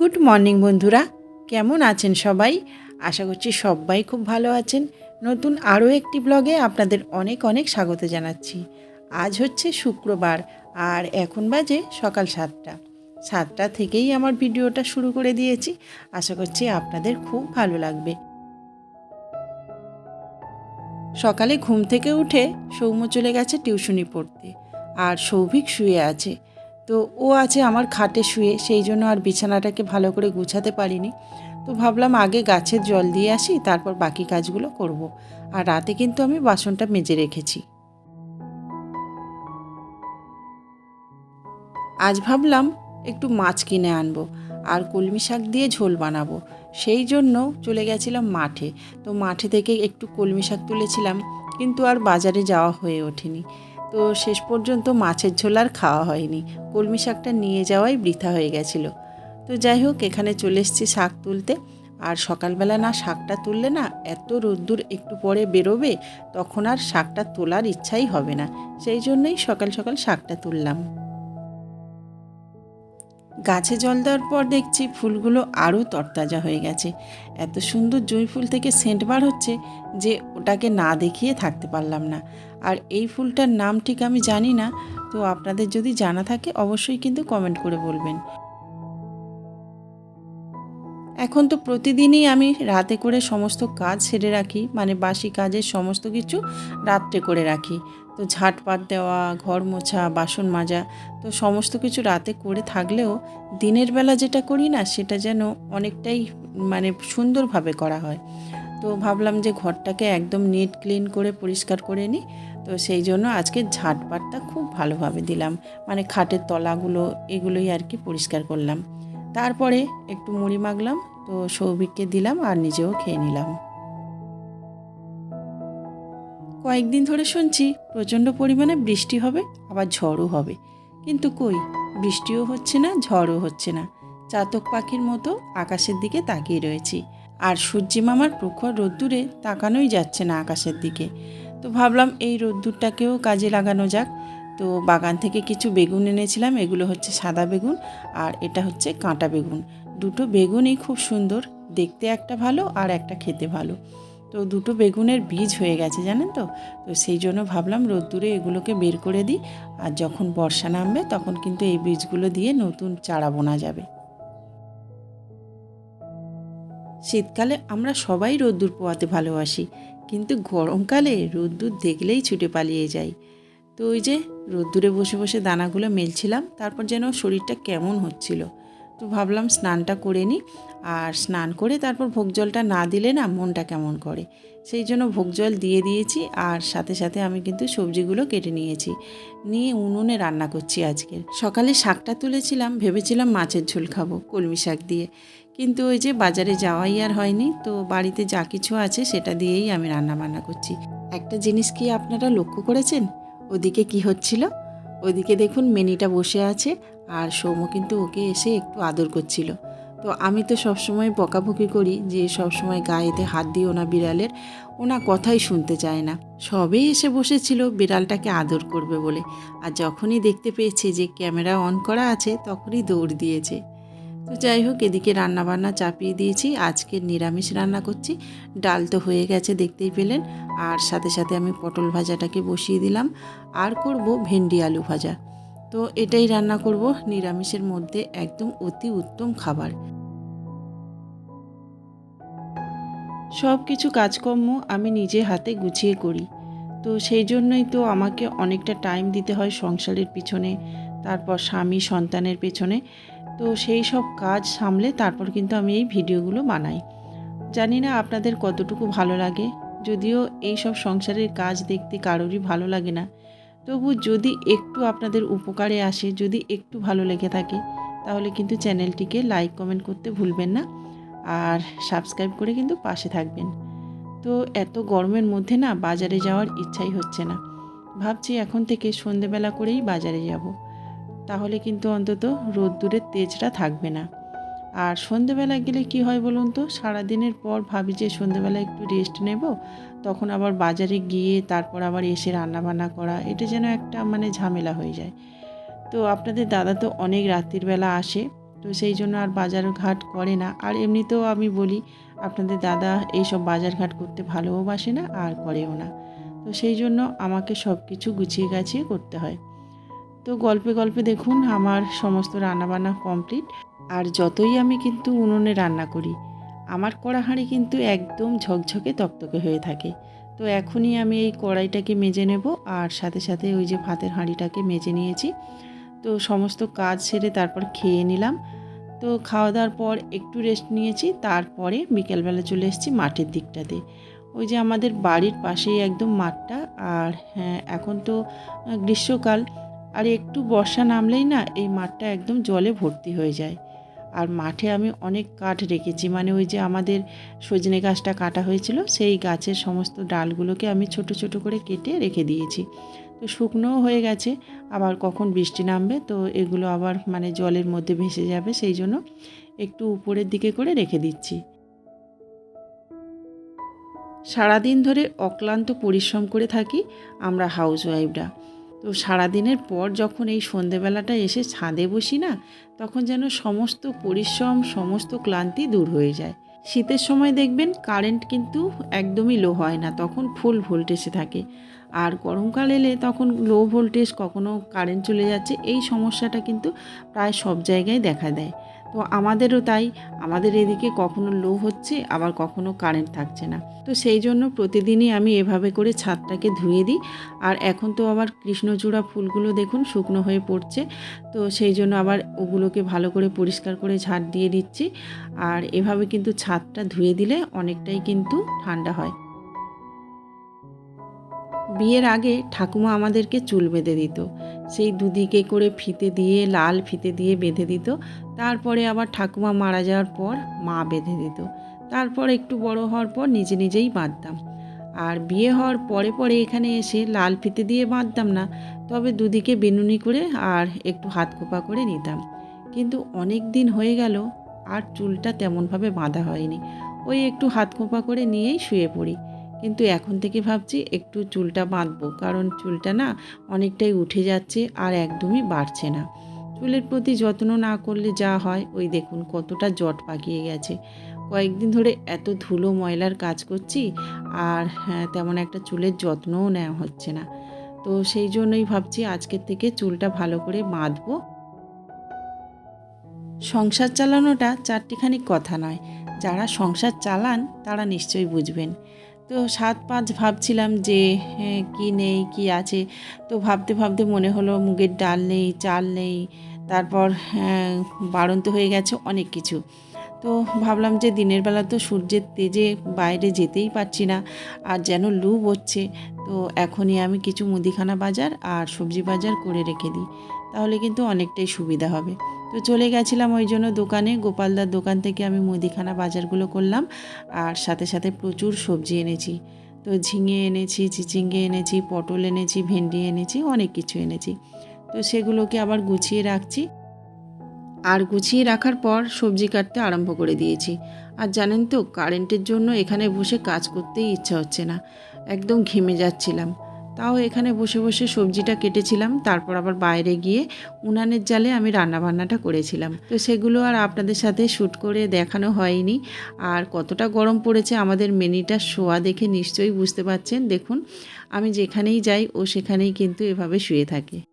Good morning বন্ধুরা। কেমন আছেন সবাই? আশা করছি সবাই খুব ভালো আছেন। নতুন আরও একটি ব্লগে আপনাদের অনেক অনেক স্বাগত জানাচ্ছি। আজ হচ্ছে শুক্রবার আর এখন বাজে সকাল সাতটা। সাতটা থেকেই আমার ভিডিওটা শুরু করে দিয়েছি। আশা করছি আপনাদের খুব ভালো লাগবে। সকালে ঘুম থেকে উঠে সৌম্য চলে গেছে টিউশনি পড়তে। আর সৌভিক শুয়ে আছে। তো ও আছে আমার খাটে শুয়ে, সেই জন্য আর বিছানাটাকে ভালো করে গুছাতে পারিনি। তো ভাবলাম আগে গাছের জল দিয়ে আসি, তারপর বাকি কাজগুলো করব। আর রাতে কিন্তু আমি বাসনটা মেজে রেখেছি। আজ ভাবলাম একটু মাছ কিনে আনব আর কলমি শাক দিয়ে ঝোল বানাবো। সেই জন্য চলে গেছিলাম মাঠে। তো মাঠে থেকে একটু কলমি শাক তুলেছিলাম, কিন্তু আর বাজারে যাওয়া হয়ে ওঠেনি। তো শেষ পর্যন্ত মাছের ঝোল আর খাওয়া হয়নি। কলমি শাকটা নিয়ে যাওয়াই বৃথা হয়ে গেছিল। তো যাই হোক, এখানে চলে এসেছি শাক তুলতে। আর সকালবেলা না শাকটা তুললে না এত রোদ্দুর একটু পরে বেরোবে, তখন আর শাকটা তোলার ইচ্ছাই হবে না। সেই জন্যই সকাল সকাল শাকটা তুললাম। গাছে জল দেওয়ার পর দেখছি ফুলগুলো আরও তরতাজা হয়ে গেছে। এত সুন্দর জুঁই ফুল থেকে সেন্ট বার হচ্ছে যে ওটাকে না দেখিয়ে থাকতে পারলাম না। আর এই ফুলটার নাম ঠিক আমি জানি না, তো আপনাদের যদি জানা থাকে অবশ্যই কিন্তু কমেন্ট করে বলবেন। এখন তো প্রতিদিনই আমি রাতে করে সমস্ত কাজ সেরে রাখি মানে বাসি কাজের সমস্ত কিছু রাত্রে করে রাখি। তো ঝাটপাট দেওয়া, ঘর মোছা, বাসন মাজা, তো সমস্ত কিছু রাতে করে থাকলেও দিনের বেলা যেটা করি না, সেটা যেন অনেকটাই মানে সুন্দরভাবে করা হয়। তো ভাবলাম যে ঘরটাকে একদম নিট ক্লিন করে পরিষ্কার করে নিই। তো সেই জন্য আজকে ঝাটপাটটা খুব ভালোভাবে দিলাম। মানে খাটের তলাগুলো এগুলোই আর কি পরিষ্কার করলাম। তারপরে একটু মুড়ি মাগলাম তো সৌভিককে দিলাম আর নিজেও খেয়ে নিলাম। কয়েকদিন ধরে শুনছি প্রচণ্ড পরিমাণে বৃষ্টি হবে, আবার ঝড়ও হবে। কিন্তু কই, বৃষ্টিও হচ্ছে না, ঝড়ও হচ্ছে না। চাতক পাখির মতো আকাশের দিকে তাকিয়ে রয়েছি। আর সূর্যি মামার প্রখর রোদ্দুরে তাকানোই যাচ্ছে না আকাশের দিকে। তো ভাবলাম এই রোদ্দুরটাকেও কাজে লাগানো যাক। তো বাগান থেকে কিছু বেগুন এনেছিলাম, এগুলো হচ্ছে সাদা বেগুন আর এটা হচ্ছে কাঁটা বেগুন। দুটো বেগুনই খুব সুন্দর, দেখতে একটা ভালো আর একটা খেতে ভালো। তো দুটো বেগুনের বীজ হয়ে গেছে, জানেন তো? তো সেই জন্য ভাবলাম রোদ্দুরে এগুলোকে বের করে দিই আর যখন বর্ষা নামবে তখন কিন্তু এই বীজগুলো দিয়ে নতুন চারা বোনা যাবে। শীতকালে আমরা সবাই রোদ্দুর পোয়াতে ভালোবাসি, কিন্তু গরমকালে রোদ্দুর দেখলেই ছুটে পালিয়ে যাই। তো ওই যে রোদ্দুরে বসে বসে দানাগুলো মেলছিলাম, তারপর যেন শরীরটা কেমন হচ্ছিল। তো ভাবলাম স্নানটা করে নিই। আর স্নান করে তারপর ভোগ জলটা না দিলে না মনটা কেমন করে। সেই জন্য ভোগ জল দিয়ে দিয়েছি আর সাথে সাথে আমি কিন্তু সবজিগুলো কেটে নিয়েছি। নিয়ে উনুনে রান্না করছি আজকে। সকালে শাকটা তুলেছিলাম, ভেবেছিলাম মাছের ঝোল খাব, কলমি শাক দিয়ে। কিন্তু ওই যে বাজারে যাওয়াই আর হয়নি, তো বাড়িতে যা কিছু আছে সেটা দিয়েই আমি রান্না বান্না করছি। একটা জিনিস কি আপনারা লক্ষ্য করেছেন? ওদিকে কি হচ্ছিল? ওদিকে দেখুন মেনিটা বসে আছে। আর সৌম্য কিন্তু ওকে এসে একটু আদর করছিল। তো আমি তো সবসময় বকাবকি করি যে সবসময় গায়েতে হাত দিও না বিড়ালের ওনা কথাই শুনতে চায় না। সবেই এসে বসেছিল, বিড়ালটাকে আদর করবে বলে। আর যখনই দেখতে পেয়েছে যে ক্যামেরা অন করা আছে, তখনই দৌড় দিয়েছে। তো যাই হোক, এদিকে রান্না বান্না চাপিয়ে দিয়েছি। আজকে নিরামিষ রান্না করছি। ডাল তো হয়ে গেছে, দেখতেই পেলেন। আর সাথে সাথে আমি পটল ভাজাটাকে বসিয়ে দিলাম। আর করব ভেন্ডি আলু ভাজা। তো এটাই রান্না করব নিরামিষের মধ্যে একদম অতি উত্তম খাবার। সব কিছু কাজকর্ম আমি নিজে হাতে গুছিয়ে করি। তো সেই জন্যই তো আমাকে অনেকটা টাইম দিতে হয় সংসারের পিছনে, তারপর স্বামী, সন্তানের পেছনে। তো সেই সব কাজ সামলে তারপর কিন্তু আমি এই ভিডিওগুলো বানাই। জানি না আপনাদের কতটুকু ভালো লাগে, যদিও এই সব সংসারের কাজ দেখতে কারোরই ভালো লাগে না। তবু যদি একটু আপনাদের উপকারে আসে, যদি একটু ভালো লেগে থাকে, তাহলে কিন্তু চ্যানেলটিকে লাইক, কমেন্ট করতে ভুলবেন না আর সাবস্ক্রাইব করে কিন্তু পাশে থাকবেন। তো এত গরমের মধ্যে না বাজারে যাওয়ার ইচ্ছাই হচ্ছে না। ভাবছি এখন থেকে সন্ধেবেলা করেই বাজারে যাব। তাহলে কিন্তু অন্তত রোদ্দুরের তেজটা থাকবে না। আর সন্ধেবেলা গেলে কি হয় বলুন তো? সারাদিনের পর ভাবি যে সন্ধেবেলা একটু রেস্ট নেব, তখন আবার বাজারে গিয়ে তারপর আবার এসে রান্না বান্না করা, এটা যেন একটা মানে ঝামেলা হয়ে যায়। তো আপনাদের দাদা তো অনেক রাত্রির বেলা আসে, তো সেই জন্য আর বাজার ঘাট করে না। আর এমনিতেও আমি বলি, আপনাদের দাদা এইসব বাজার ঘাট করতে ভালোবাসে না আর করেও না। তো সেই জন্য আমাকে সব কিছু গুছিয়ে গাছিয়ে করতে হয়। তো গল্পে গল্পে দেখুন, আমার সমস্ত রান্নাবান্না কমপ্লিট আর যতই আমি কিন্তু উনুনে রান্না করি, আমার কড়া হাঁড়ি কিন্তু একদম ঝকঝকে তকতকে হয়ে থাকে। তো এখনই আমি এই কড়াইটাকে মেজে নেব আর সাথে সাথে ওই যে ভাতের হাঁড়িটাকে মেজে নিয়েছি। তো সমস্ত কাজ সেরে তারপর খেয়ে নিলাম। তো খাওয়া দাওয়ার পর একটু রেস্ট নিয়েছি, তারপরে বিকেলবেলা চলে এসেছি মাঠের দিকটাতে। ওই যে আমাদের বাড়ির পাশেই একদম মাঠটা আর হ্যাঁ এখন তো গ্রীষ্মকাল। আর একটু বর্ষা নামলেই না এই মাঠটা একদম জলে ভর্তি হয়ে যায়। আর মাঠে আমি অনেক কাঠ রেখেছি। মানে ওই যে আমাদের সজনে গাছটা কাটা হয়েছিল, সেই গাছের সমস্ত ডালগুলোকে আমি ছোট ছোট করে কেটে রেখে দিয়েছি। তো শুকনোও হয়ে গেছে, আবার কখন বৃষ্টি নামবে তো এগুলো আবার মানে জলের মধ্যে ভেসে যাবে, সেই জন্য একটু উপরের দিকে করে রেখে দিচ্ছি। সারাদিন ধরে অক্লান্ত পরিশ্রম করে থাকি আমরা হাউস ওয়াইফরা তো সারাদিনের পর যখন এই সন্ধেবেলাটা এসে ছাদে বসি না, তখন যেন সমস্ত পরিশ্রম, সমস্ত ক্লান্তি দূর হয়ে যায়। শীতের সময় দেখবেন কারেন্ট কিন্তু একদমই লো হয় না, তখন ফুল ভোল্টেজে থাকে। আর গরমকাল এলে তখন লো ভোল্টেজ কখনো কারেন্ট চলে যাচ্ছে, এই সমস্যাটা কিন্তু প্রায় সব জায়গায় দেখা দেয়। তো আমাদেরও তাই, আমাদের এদিকে কখনো লো হচ্ছে, আবার কখনো কারেন্ট থাকছে না। তো সেই জন্য প্রতিদিনই আমি এভাবে করে ছাদটাকে ধুয়ে দিই। আর এখন তো আবার কৃষ্ণচূড়া ফুলগুলো দেখুন শুকনো হয়ে পড়ছে, তো সেই জন্য আবার ওগুলোকে ভালো করে পরিষ্কার করে ঝাড় দিয়ে দিচ্ছি। আর এভাবে কিন্তু ছাদটা ধুয়ে দিলে অনেকটাই কিন্তু ঠান্ডা হয়। বিয়ের আগে ঠাকুমা আমাদেরকে চুল বেঁধে দিত। সেই দুদিকে করে ফিতে দিয়ে, লাল ফিতে দিয়ে বেঁধে দিত। তারপরে আবার ঠাকুমা মারা যাওয়ার পর মা বেঁধে দিত। তারপর একটু বড় হওয়ার পর নিজে নিজেই বাঁধতাম। আর বিয়ে হওয়ার পরে পরে এখানে এসে লাল ফিতে দিয়ে বাঁধতাম না। তবে দুদিকে বেনুনি করে আর একটু হাত খোপা করে নিতাম। কিন্তু অনেক দিন হয়ে গেল, আর চুলটা তেমনভাবে বাঁধা হয়নি। ওই একটু হাত খোপা করে নিয়েই শুয়ে পড়ি। কিন্তু এখন থেকে ভাবছি একটু চুলটা বাঁধবো। কারণ চুলটা না অনেকটাই উঠে যাচ্ছে আর একদমই বাড়ছে না। চুলের প্রতি যত্ন না করলে যা হয় ওই দেখুন কতটা জট পাকিয়ে গেছে। কয়েকদিন ধরে এত ধুলো ময়লার কাজ করছি আর হ্যাঁ, তেমন একটা চুলের যত্নও নেওয়া হচ্ছে না। তো সেই জন্যই ভাবছি আজকের থেকে চুলটা ভালো করে বাঁধবো। সংসার চালানোটা চারটিখানি কথা নয়। যারা সংসার চালান তারা নিশ্চয়ই বুঝবেন। তো সাত পাঁচ ভাবছিলাম যে হ্যাঁ, কি নেই কি আছে? তো ভাবতে ভাবতে মনে হলো মুগের ডাল নেই চাল নেই তারপর হ্যাঁ, বাড়ন্ত হয়ে গেছে অনেক কিছু। তো ভাবলাম যে দিনের বেলা তো সূর্যের তেজে বাইরে যেতেই পারছি না আর যেন লু হচ্ছে তো এখনই আমি কিছু মুদিখানা বাজার আর সবজি বাজার করে রেখে দিই। তাহলে কিন্তু অনেকটাই সুবিধা হবে। তো চলে গেছিলাম ওই জন্য দোকানে। গোপালদার দোকান থেকে আমি মুদিখানা বাজারগুলো করলাম আর সাথে সাথে প্রচুর সবজি এনেছি। তো ঝিঙে এনেছি, চিচিঙ্গে এনেছি, পটল এনেছি, ভেন্ডি এনেছি, অনেক কিছু এনেছি। তো সেগুলোকে আবার গুছিয়ে রাখছি। আর গুছিয়ে রাখার পর সবজি কাটতে আরম্ভ করে দিয়েছি। আর জানেন তো, কারেন্টের জন্য এখানে বসে কাজ করতেই ইচ্ছা হচ্ছে না। একদম ঘেমে যাচ্ছিলাম। তাও এখানে বসে বসে সবজিটা কেটেছিলাম, তারপর আবার বাইরে গিয়ে উনানের জালে আমি রান্নাবান্নাটা করেছিলাম। তো সেগুলো আর আপনাদের সাথে শ্যুট করে দেখানো হয়নি। আর কতটা গরম পড়েছে আমাদের মেনিটা শোয়া দেখে নিশ্চয়ই বুঝতে পারছেন। দেখুন, আমি যেখানেই যাই ও সেখানেই কিন্তু এভাবে শুয়ে থাকে।